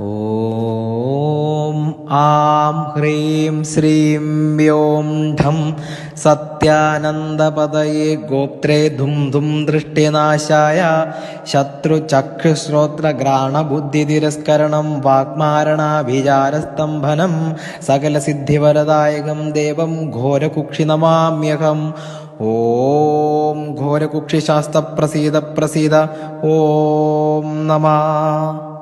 ഓം ആം ഹ്രീം ശ്രീം വ്യോം ഠം സത്യാനന്ദപദയേ ഗോത്രേ ധും ധും ദൃഷ്ടിനാശായ. ശത്രുചക്ഷുശ്രോത്രഘ്രാണബുദ്ധിതിരസ്കരണം വാക്മാരണാഭിചാരസ്തംഭനം സകലസിദ്ധിവരദായകം ദേവം ഘോരകുക്ഷി നമാമ്യഹം ഓം ഘോരകുക്ഷി ശാസ്തപ്രസീത പ്രസീത. ഓം നമ.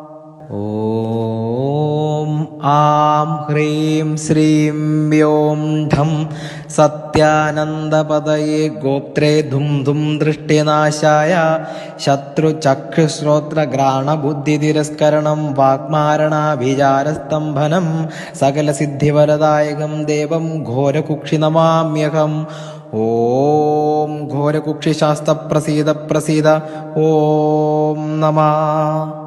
ഓം ആം ഹ്രീം ശ്രീം വ്യോം ഠം സത്യാനന്ദപദയെ ഗോത്രേ ധും ധും ദൃഷ്ടിനാശായ. ശത്രുചക്ഷുശ്രോത്രഘ്രാണബുദ്ധിതിരസ്കരണം വാക്മാരണാഭിചാരസ്തംഭനം സകലസിദ്ധിവരദായകം ദേവം ഘോരകുക്ഷിനമാമ്യഹം. ഓം ഘോരകുക്ഷിശാസ്തപ്രസീത പ്രസീത. ഓം നമ.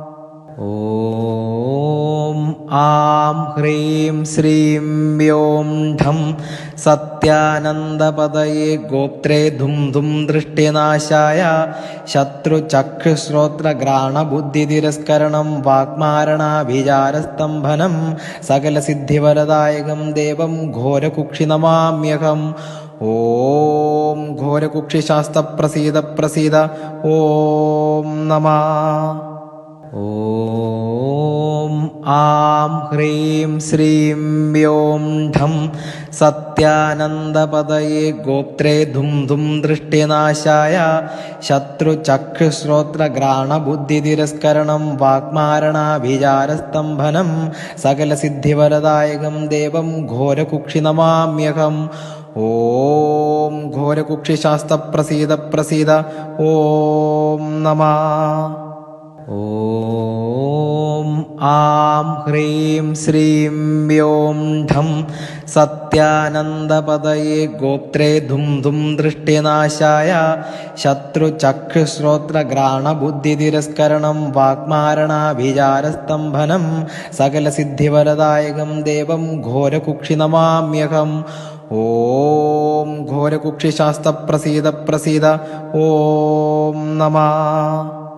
ഓം ആം ഹ്രീം ശ്രീം വ്യോം ഠം സത്യാനന്ദപദയേ ഗോത്രേ ധും ധും ദൃഷ്ടിനാശായ. ശത്രുചക്ഷുശ്രോത്രഘ്രാണബുദ്ധിതിരസ്കരണം വാക്മാരണാഭിചാരസ്തംഭനം സകലസിദ്ധിവരദായകം ദേവം ഘോരകുക്ഷി നമാമ്യഹം ഓം ഘോരകുക്ഷിശാസ്തപ്രസീത പ്രസീത ഓം നമ. ഓം ആം ഹ്രീം ശ്രീം വ്യോം ഠം സത്യാനന്ദപദയെ ഗോത്രേ ധും ധും ദൃഷ്ടിനാശായ. ശത്രുചക്ഷുശ്രോത്രഘ്രാണബുദ്ധിതിരസ്കരണം വാക്മാരണാഭിചാരസ്തംഭനം സകലസിദ്ധിവരദായകം ദേവം ഘോരകുക്ഷിനമാമ്യഹം. ഓം ഘോരകുക്ഷിശാസ്തപ്രസീത പ്രസീത. ഓം നമ. ഓ ആം ഹ്രീം ശ്രീം വ്യോം ധം സത്യാനന്ദപദയെ ഗോത്രേ ധും ധും ദൃഷ്ടിനാശായ ശത്രുചക്ഷുശ്രോത്രഘ്രാണബുദ്ധിതിരസ്കരണം വാക്മാരണാഭിചാരസ്തംഭനം സകലസിദ്ധിവരദായകം ദേവം ഘോരകുക്ഷി നമാമ്യഹം ഓം ഘോരകുക്ഷി ശാസ്തപ്രസീത പ്രസീത. ഓം നമ.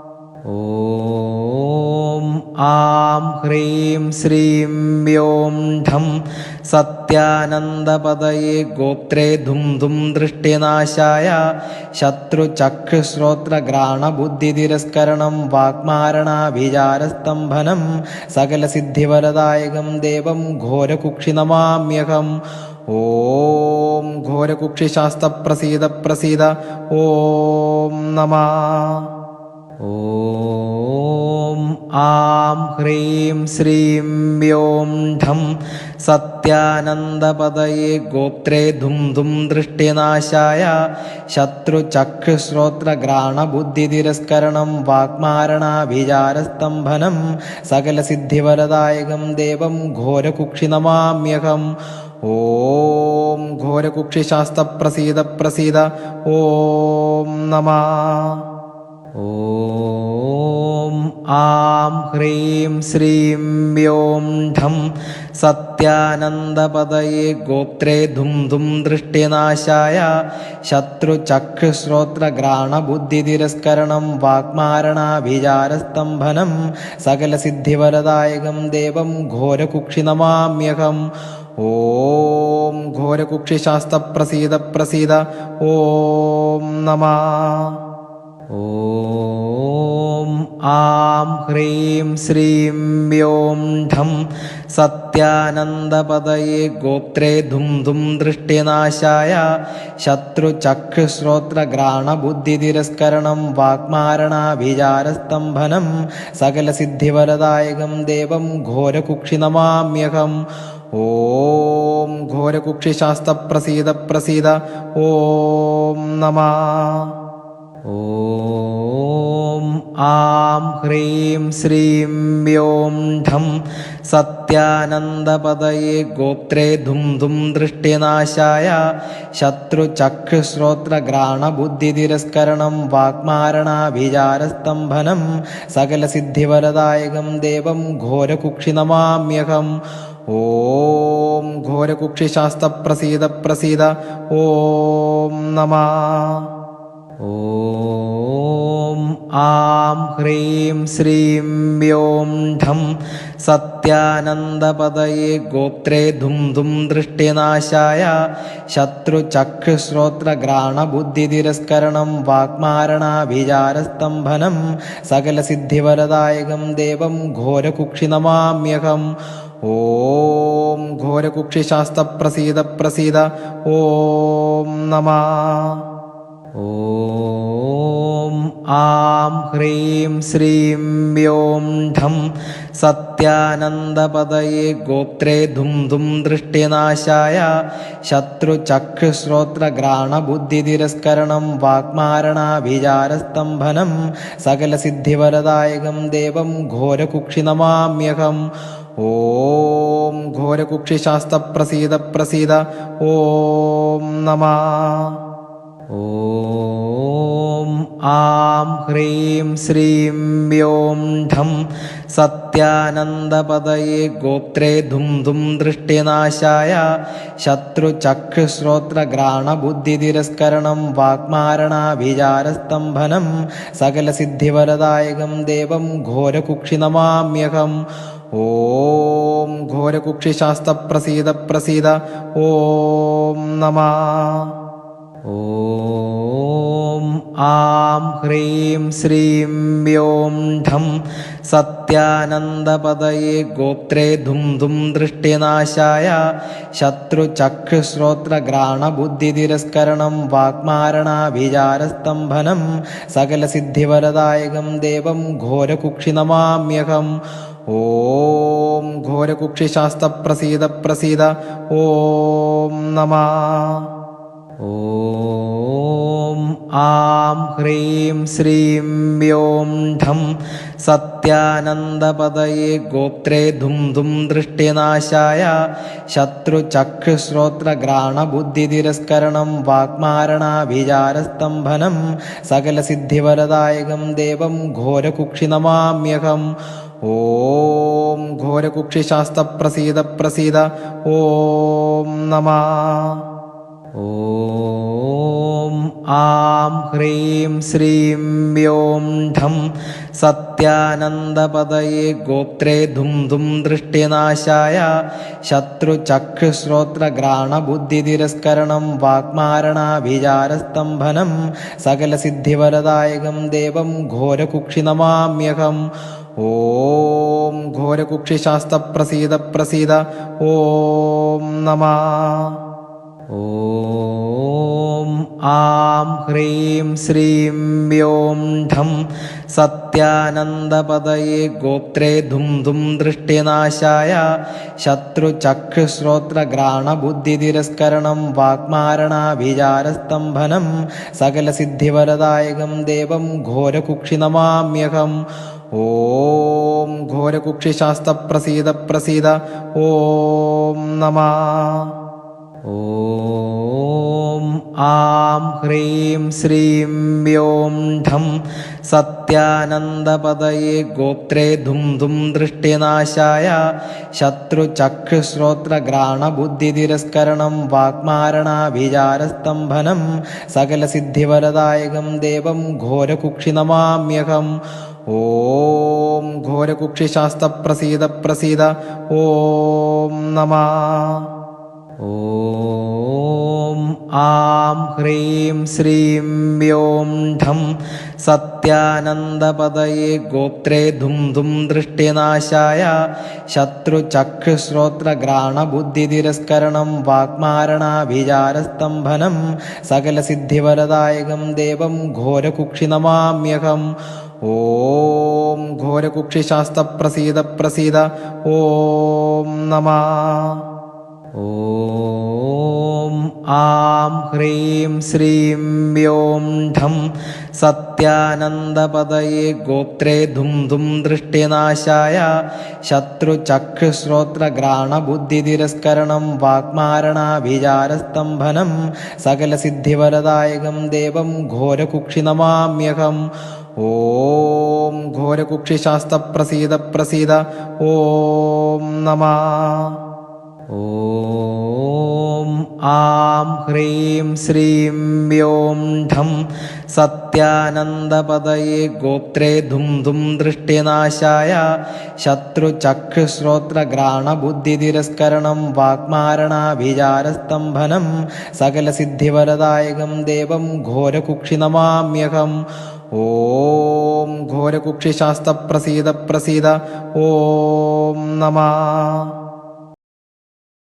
ഓം ആം ഹ്രീം ശ്രീം വ്യോം ധം സത്യാനന്ദപദയേ ഗോത്രേ ധും ധും ദൃഷ്ടിനാശായ. ശത്രുചക്ഷുശ്രോത്രഘ്രാണബുദ്ധിതിരസ്കരണം വാക്മാരണാഭിചാരസ്തംഭനം സകലസിദ്ധിവരദായകം ദേവം ഘോരകുക്ഷിനമാമ്യഹം. ഓം ഘോരകുക്ഷിശാസ്തപ്രസീത പ്രസീത. ഓം നമ. ഓം ആം ഹ്രീം ശ്രീം വ്യോം ധം സത്യാനന്ദപദയെ ഗോത്രേ ധും ധും ദൃഷ്ടിനാശായ. ശത്രുചക്ഷുശ്രോത്രഘ്രാണബുദ്ധിതിരസ്കരണം വാക്മാരണാഭിചാരസ്തംഭനം സകലസിദ്ധിവരദായകം ദേവം ഘോരകുക്ഷിണമാമ്യഹം ഓം ഘോരകുക്ഷിശാസ്തപ്രസീത പ്രസീത. ഓം നമ. ഓം ആം ഹ്രീം ശ്രീം വ്യോം ഠം സത്യാനന്ദപദയെ ഗോത്രേ ധും ധും ദൃഷ്ടിനാശായ. ശത്രുചക്ഷുശ്രോത്രഘ്രാണബുദ്ധിതിരസ്കരണം വാഗ്മാരണാഭിചാരസ്തംഭനം സകലസിദ്ധിവരദായകം ദേവം ഘോരകുക്ഷിനമാമ്യഹം. ഓം ഘോരകുക്ഷിശാസ്തപ്രസീത പ്രസീത. ഓം നമ. ഓം ആം ഹ്രീം ശ്രീം വ്യോം ധം സത്യാനന്ദപദയെ ഗോത്രേ ധും ധും ദൃഷ്ടിനാശായ. ശത്രുചക്ഷുശ്രോത്രഘ്രാണബുദ്ധിതിരസ്കരണം വാക്മാരണാഭിചാരസ്തംഭനം സകലസിദ്ധിവരദായകം ദേവം ഘോരകുക്ഷിണമാമ്യഹം ഓം ഘോരകുക്ഷിശാസ്തപ്രസീത പ്രസീത. ഓം നമ. ഓം ആം ഹ്രീം ശ്രീം വ്യോം ഠം സത്യാനന്ദപദയെ ഗോത്രേ ധും ധും ദൃഷ്ടിനാശായ. ശത്രുചക്ഷുശ്രോത്രഘ്രാണബുദ്ധിതിരസ്കരണം വാഗ്മാരണാഭിചാരസ്തംഭനം സകലസിദ്ധിവരദായകം ദേവം ഘോരകുക്ഷിനമാമ്യഹം. ഓം ഘോരകുക്ഷിശാസ്തപ്രസീത പ്രസീത. ഓം നമ. ഓം ആം ഹ്രീം ശ്രീം വ്യോം ഠം സത്യാനന്ദപദയെ ഗോത്രേ ധും ധും ദൃഷ്ടിനാശായ. ശത്രുചക്ഷുശ്രോത്രഘ്രാണബുദ്ധിതിരസ്കരണം വാക്മാരണാഭിചാരസ്തംഭനം സകലസിദ്ധിവരദായകം ദേവം ഘോരകുക്ഷിണമാമ്യഹം ഓം ഘോരകുക്ഷിശാസ്തപ്രസീത പ്രസീത. ഓം നമ. ഓം ആം ഹ്രീം ശ്രീം വ്യോം ഠം സത്യാനന്ദപദയെ ഗോത്രേ ധും ധും ദൃഷ്ടിനാശായ ശത്രുചക്ഷുശ്രോത്രഘ്രാണബുദ്ധിതിരസ്കരണം വാഗ്മാരണാഭിചാരസ്തംഭനം സകലസിദ്ധിവരദായകം ദേവം ഘോരകുക്ഷിനമാമ്യഹം. ഓം ഘോരകുക്ഷിശാസ്ത്രപ്രസീദ പ്രസീദ ഓം നമ. ഓം ആം ഹ്രീം ശ്രീം വ്യോം ഠം സത്യാനന്ദപദയെ ഗോത്രേ ധും ധും ദൃഷ്ടിനാശായ. ശത്രുചക്ഷുശ്രോത്രഘ്രാണബുദ്ധിതിരസ്കരണം വാക്മാരണാഭിചാരസ്തംഭനം സകലസിദ്ധിവരദായകം ദേവം ഘോരകുക്ഷിനമാമ്യഹം. ഓം ഘോരകുക്ഷിശാസ്ത്രപ്രസീദ പ്രസീദ ഓം നമ. ഓം ആം ഹ്രീം ശ്രീം വ്യോം ഠം സത്യാനന്ദപദയേ ഗോത്രേ ധും ധും ദൃഷ്ടിനാശായ ശത്രുചക്ഷുശ്രോത്രഘ്രാണബുദ്ധിതിരസ്കരണം വാഗ്മാരണാഭിചാരസ്തംഭനം സകലസിദ്ധിവരദായകം ദേവം ഘോരകുക്ഷിനമാമ്യഹം. ഓം ഘോരകുക്ഷിശാസ്ത്രപ്രസീദ പ്രസീദ ഓം നമ. ഓം ആം ഹ്രീം ശ്രീം വ്യോം ഠം സത്യാനന്ദപദയേ ഗോത്രേ ധും ധും ദൃഷ്ടിനാശായ. ശത്രുചക്ഷുശ്രോത്രഘ്രാണബുദ്ധിതിരസ്കരണം വാഗ്മാരണാഭിചാരസ്തംഭനം. സകലസിദ്ധിവരദായകം ദേവം ഘോരകുക്ഷി നമാമ്യഹം. ഓം ഘോരകുക്ഷിശാസ്ത്രപ്രസീദ പ്രസീദ ഓം നമ. ഓം ആം ഹ്രീം ശ്രീം വ്യോം ഠം സത്യാനന്ദപദയെ ഗോത്രേ ധും ധും ദൃഷ്ടിനാശായ ശത്രുചക്ഷുശ്രോത്രഘ്രാണബുദ്ധിതിരസ്കരണം വാഗ്മാരണാഭിചാരസ്തംഭനം സകലസിദ്ധിവരദായകം ദേവം ഘോരകുക്ഷിനമാമ്യഹം. ഓം ഘോരകുക്ഷിശാസ്ത്രപ്രസീദ പ്രസീദ ഓം നമ. ഓം ആം ഹ്രീം ശ്രീം വ്യോം ധം സത്യാനന്ദപദയേ ഗോത്രേ ധും ധും ദൃഷ്ടിനാശായ ശത്രുചക്ഷുശ്രോത്രഘ്രാണബുദ്ധിതിരസ്കരണം വാഗ്മാരണാഭിചാരസ്തംഭനം സകലസിദ്ധിവരദായകം ദേവം ഘോരകുക്ഷി നമാമ്യഹം ഓം ഘോരകുക്ഷിശാസ്ത്രപ്രസീദ പ്രസീദ ഓം നമ. ഓം ആം ഹ്രീം ശ്രീം വ്യോം ഠം സത്യാനന്ദപദയെ ഗോത്രേ ധും ധും ദൃഷ്ടിനാശായ ശത്രുചക്ഷുശ്രോത്രഘ്രാണബുദ്ധിതിരസ്കരണം വാഗ്മാരണാഭിചാരസ്തംഭനം സകലസിദ്ധിവരദായകം ദേവം ഘോരകുക്ഷിനമാമ്യഹം. ഓം ഘോരകുക്ഷിശാസ്ത്രപ്രസീദ പ്രസീദ ഓം നമ. ഓം ആം ഹ്രീം ശ്രീം വ്യോം ധം സത്യാനന്ദപദയേ ഗോത്രേ ധും ധും ദൃഷ്ടിനാശായ ശത്രുചക്ഷുശ്രോത്രഘ്രാണബുദ്ധിതിരസ്കരണം വാഗ്മാരണാഭിചാരസ്തംഭനം സകലസിദ്ധിവരദായകം ദേവം ഘോരകുക്ഷിനമാമ്യഹം. ഓം ഘോരകുക്ഷിശാസ്ത്രപ്രസീദ പ്രസീദ ഓം നമ. ഓം ആം ഹ്രീം ശ്രീം വ്യോം ഠം സത്യാനന്ദപതയേ ഗോത്രേ ധും ധും ദൃഷ്ടിനാശായ ശത്രുചക്ഷുശ്രോത്രഘ്രാണബുദ്ധിതിരസ്കരണം വാഗ്മാരണാഭിചാരസ്തംഭനം സകലസിദ്ധിവരദായകം ദേവം ഘോരകുക്ഷിനമാമ്യഹം. ഓം ഘോരകുക്ഷിശാസ്ത്രപ്രസീദ പ്രസീദ ഓം നമ. ഓം ആം ഹ്രീം ശ്രീം വ്യോം ഠം സത്യാനന്ദപദയേ ഗോത്രേ ധും ധും ദൃഷ്ടിനാശായ ശത്രുചക്ഷുശ്രോത്രഘ്രാണബുദ്ധിതിരസ്കരണം വാക്മാരണാഭിചാരസ്തംഭനം സകലസിദ്ധിവരദായകം ദേവം ഘോരകുക്ഷി നമാമ്യഹം. ഓം ഘോരകുക്ഷിശാസ്ത്രപ്രസീദ പ്രസീദ ഓം നമ.